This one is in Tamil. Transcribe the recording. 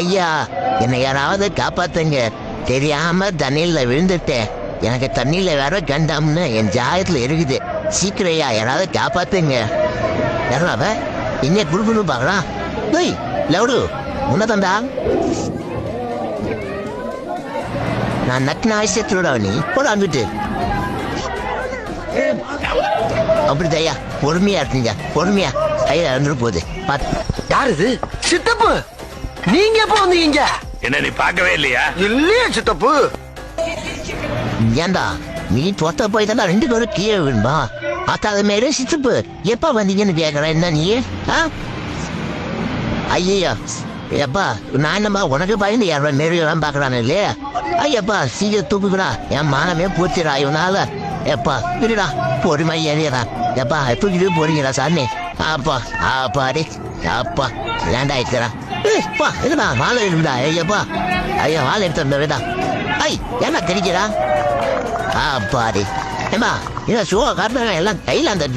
ஐயா என்னை யாராவது காப்பாத்துங்க. தெரியாம தண்ணியில விழுந்துட்டேன். எனக்கு தண்ணியில வேற கண்டம்னு என் ஜாயத்துல இருக்குது. சீக்கிரம் ஐயா யாராவது காப்பாத்துங்க. யாராவ என்ன குடுக்கணும் பார்க்கலாம் டேய் லவுடு உன்னதண்டா நான் நக்கின ஆயிசத்தோட நீ. போட அங்கிட்டு. ஐயா பொறுமையா இருக்கீங்க பொறுமையா. ஐயா இறந்துட்டு போகுது. பார்த்து யார் இது? சித்தப்பு! நீங்க எப்ப வந்தீங்க? என்ன நீ பார்க்கவே இல்லையா? இல்லையா சித்தப்பு. ஏண்டா நீ தொத்த போய் தானே ரெண்டு பேரும் கீழே விழும்பா அத்தாத மேலே சித்துப்பு எப்ப வந்தீங்கன்னு கேக்குறேன் என்ன நீ? ஆ? ஐயா எப்பா நான் என்னம்மா உனக்கு பயந்து யாரோ நெருங்கலாம் பாக்குறானு இல்லையா? ஐயப்பா சீக்கிரம் தூக்குடா என் மானமே பூச்சிடா இவனால. எப்பா இருடா பொறுமை ஏறியடா எப்பா தூக்கிட்டு போறீங்களா சாமி. அப்பா அப்பாடி அப்பா லேண்ட் ஆயிடுச்சுடா பா இதுடா வாழை இருக்குடா ஐயப்பா ஐயா வாழை எடுத்து வந்தா ஐ என்ன தெரிக்கிறா அப்பாடி ஏமா என்ன ஷோ காட்டுறாங்க எல்லாம் கையில் அந்த